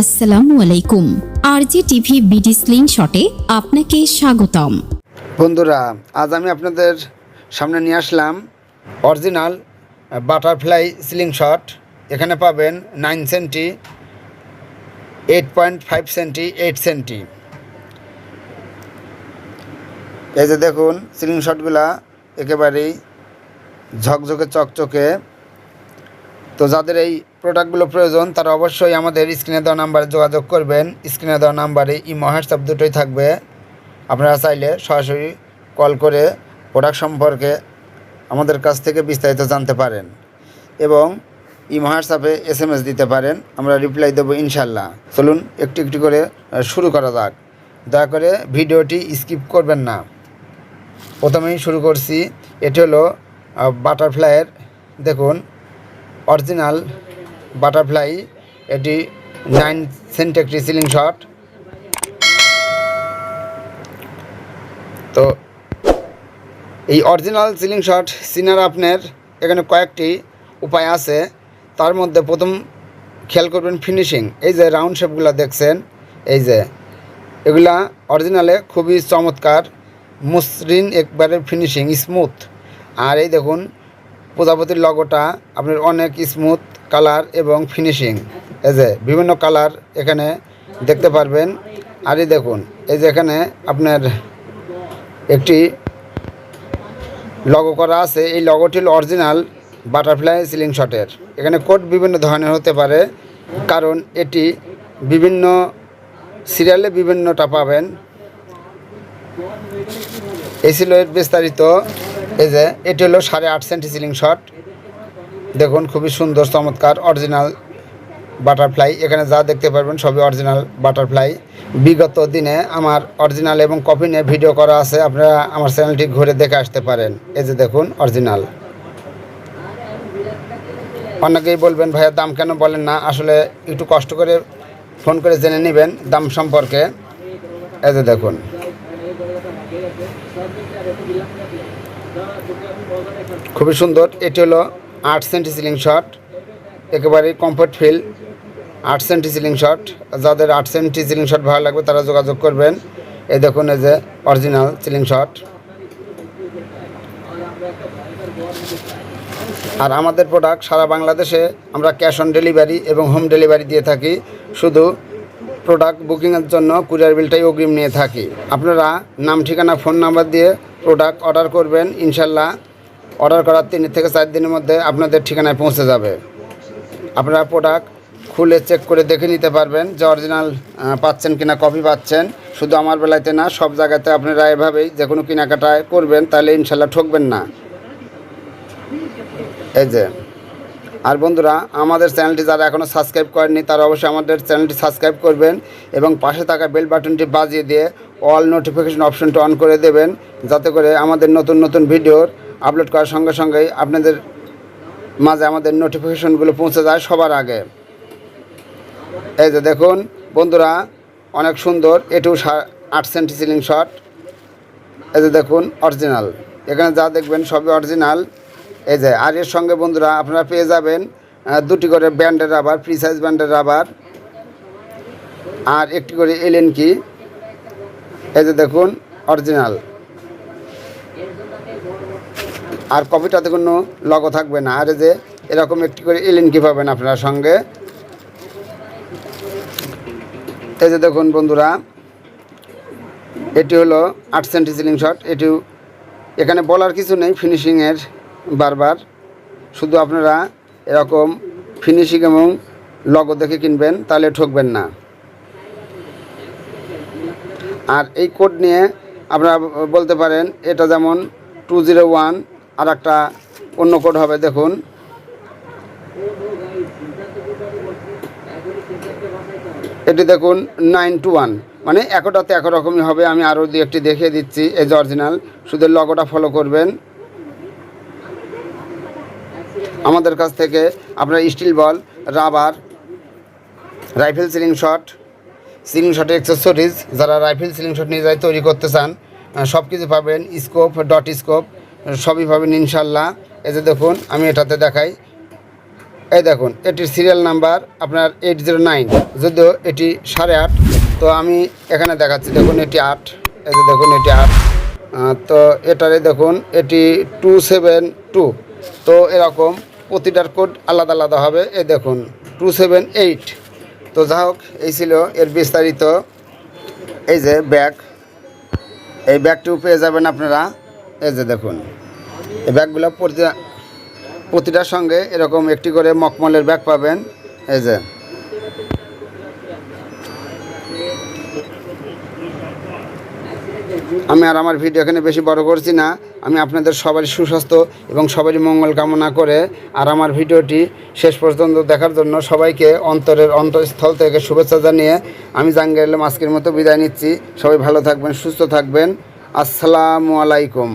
আসসালামু আলাইকুম। আরজি TV BD sling শটে আপনাকে স্বাগতম। বন্ধুরা, আজ আমি আপনাদের সামনে নিয়ে আসলাম অরিজিনাল বাটারফ্লাই সিলিং শট এখানে পাবেন nine centi eight point five centi eight centi এই যে দেখুন সিলিং শটগুলা একেবারেই ঝকঝকে, চকচকে। তো যাদের এই প্রোডাক্টগুলো প্রয়োজন, তারা অবশ্যই আমাদের স্ক্রিনে দেওয়া নাম্বারে যোগাযোগ করবেন। স্ক্রিনে দেওয়া নাম্বারে ইমো হোয়াটসঅ্যাপ দুটোই থাকবে। আপনারা চাইলে সরাসরি কল করে প্রোডাক্ট সম্পর্কে আমাদের কাছ থেকে বিস্তারিত জানতে পারেন এবং ইমো হোয়াটসঅ্যাপে এস এম এস দিতে পারেন। আমরা রিপ্লাই দেবো ইনশাল্লাহ চলুন একটু একটু করে শুরু করা যাক। দয়া করে ভিডিওটি স্কিপ করবেন না। প্রথমেই শুরু করছি। এটি হলো বাটারফ্লাইয়ের দেখুন অরিজিনাল বাটারফ্লাই, এটি নাইন সেন্ট একটি সিলিং শট তো এই অরিজিনাল সিলিং শট সিনার আপনার এখানে কয়েকটি উপায় আছে। তার মধ্যে প্রথম খেয়াল করবেন ফিনিশিং এই যে রাউন্ড শেপগুলো দেখছেন, এই যে এগুলা অরিজিনালে খুবই চমৎকার, মসৃণ একবারে ফিনিশিং স্মুথ আর এই দেখুন, প্রজাপতির লগোটা আপনার অনেক স্মুথ কালার এবং ফিনিশিং। এই যে, বিভিন্ন কালার এখানে দেখতে পারবেন। আর এই দেখুন, এই যে এখানে আপনার একটি লগো করা আছে। এই লগোটি অরিজিনাল বাটারফ্লাই সিলিং শটের এখানে কোড বিভিন্ন ধরনের হতে পারে, কারণ এটি বিভিন্ন সিরিয়ালে বিভিন্নটা পাবেন। এই ছিল বিস্তারিত। এই যে, এটি হলো সাড়ে আট সেন্টি সিলিং শট দেখুন, খুবই সুন্দর, চমৎকার অরিজিনাল বাটারফ্লাই এখানে যা দেখতে পারবেন, সবই অরিজিনাল বাটারফ্লাই বিগত দিনে আমার অরিজিনাল এবং কপি নিয়ে ভিডিও করা আছে, আপনারা আমার চ্যানেলটি ঘুরে দেখে আসতে পারেন। এই যে দেখুন অরিজিনাল অনেকেই বলবেন, ভাইয়া, দাম কেন বলেন না? আসলে একটু কষ্ট করে ফোন করে জেনে নেবেন দাম সম্পর্কে। এই যে দেখুন। খুবই সুন্দর, এটি হলো আট সেন্টি সিলিং শট একেবারেই কমফোর্ট ফিল আট সেন্টি সিলিং শট যাদের আট সেন্টি সিলিং শট ভালো লাগবে, তারা যোগাযোগ করবেন। এই দেখুন এই যে অরিজিনাল সিলিং শট আর আমাদের প্রোডাক্ট সারা বাংলাদেশে আমরা ক্যাশ অন ডেলিভারি এবং হোম ডেলিভারি দিয়ে থাকি। শুধু প্রোডাক্ট বুকিংয়ের জন্য কুরিয়ার বিলটাই অগ্রিম নিয়ে থাকি। আপনারা নাম, ঠিকানা ফোন নাম্বার দিয়ে প্রোডাক্ট অর্ডার করবেন। ইনশাল্লাহ অর্ডার করার তিন থেকে চার দিনের মধ্যে আপনাদের ঠিকানায় পৌঁছে যাবে। আপনারা প্রোডাক্ট খুলে চেক করে দেখে নিতে পারবেন যে অরিজিনাল পাচ্ছেন কিনা কপি পাচ্ছেন। শুধু আমার বেলাতে না, সব জায়গাতে আপনারা এভাবেই যে কোনো কেনাকাটায় করবেন, তাহলে ইনশাল্লাহ ঠকবেন না। এই যে। আর বন্ধুরা, আমাদের চ্যানেলটি যারা এখনও সাবস্ক্রাইব করেননি, তারা অবশ্যই আমাদের চ্যানেলটি সাবস্ক্রাইব করবেন এবং পাশে থাকা বেল বাটনটি বাজিয়ে দিয়ে অল নোটিফিকেশন অপশনটি অন করে দেবেন, যাতে করে আমাদের নতুন নতুন ভিডিওর আপলোড করার সঙ্গে সঙ্গেই আপনাদের মাঝে আমাদের নোটিফিকেশনগুলো পৌঁছে যায় সবার আগে। এই যে দেখুন, বন্ধুরা, অনেক সুন্দর এটু আট সেন্টি সিলিং শট এই যে দেখুন অরিজিনাল এখানে যা দেখবেন সবই অরিজিনাল এই যে, আর এর সঙ্গে বন্ধুরা, আপনারা পেয়ে যাবেন দুটি করে ব্যান্ডের রাবার ফ্রি সাইজ ব্যান্ডের রাবার আর একটি করে এলেন কি এই যে দেখুন অরিজিনাল আর কপিটাতে কোনো লগো থাকবে না। আর যে এরকম একটি করে এলেন কি পাবেন আপনারা সঙ্গে। এই যে দেখুন বন্ধুরা, এটি হলো আট সেন্টি সিলিং শট। এটিও এখানে বলার কিছু নেই, ফিনিশিংয়ের বারবার। শুধু আপনারা এরকম ফিনিশিং এবং লগো দেখে কিনবেন, তাহলে ঠকবেন না। আর এই কোড নিয়ে আপনারা বলতে পারেন, এটা যেমন টু জিরো ওয়ান আর একটা অন্য কোড হবে, দেখুন। এটি দেখুন নাইন টু ওয়ান। মানে একটাতে এক রকমই হবে, আমি আরও দু একটি দেখিয়ে দিচ্ছি, এই যে অরিজিনাল শুধু লগোটা ফলো করবেন। আমাদের কাছ থেকে আপনার steel ball rubber rifle slingshot ceiling শটের অ্যাক্সেসরিজ যারা রাইফেল সিলিং শট নিজেরাই তৈরি করতে চান সব কিছু পাবেন স্কোপ ডট স্কোপ সবই পাবেন ইনশাল্লাহ। এই যে দেখুন, আমি এটাতে দেখাই। এই দেখুন, এটির সিরিয়াল নাম্বার আপনার এইট জিরো নাইন যদিও এটি সাড়ে আট। তো আমি এখানে দেখাচ্ছি, দেখুন এটি আট। এই যে দেখুন, এটি আট। তো এটারে দেখুন, এটি টু সেভেন টু তো এরকম প্রতিটার কোড আলাদা আলাদা হবে। এই দেখুন টু সেভেন এইট তো যা হোক, এই ছিল এর বিস্তারিত। এই যে ব্যাগ, এই ব্যাগটিও পেয়ে যাবেন আপনারা। এই যে দেখুন, এই ব্যাগগুলো প্রতি প্রতিটার সঙ্গে এরকম একটি করে মকমলের ব্যাগ পাবেন, এই যে। আমি আর আমার ভিডিও এখানে বেশি বড় করছি না, আমি আপনাদের সবারই সুস্বাস্থ্য এবং সবারই মঙ্গল কামনা করে, আর আমার ভিডিওটি শেষ পর্যন্ত দেখার জন্য সবাইকে অন্তরের অন্তঃস্থল থেকে শুভেচ্ছা জানিয়ে আমি জাঙ্গেরলাম আজকের মতো বিদায় নিচ্ছি। সবাই ভালো থাকবেন, সুস্থ থাকবেন। আসসালামু আলাইকুম।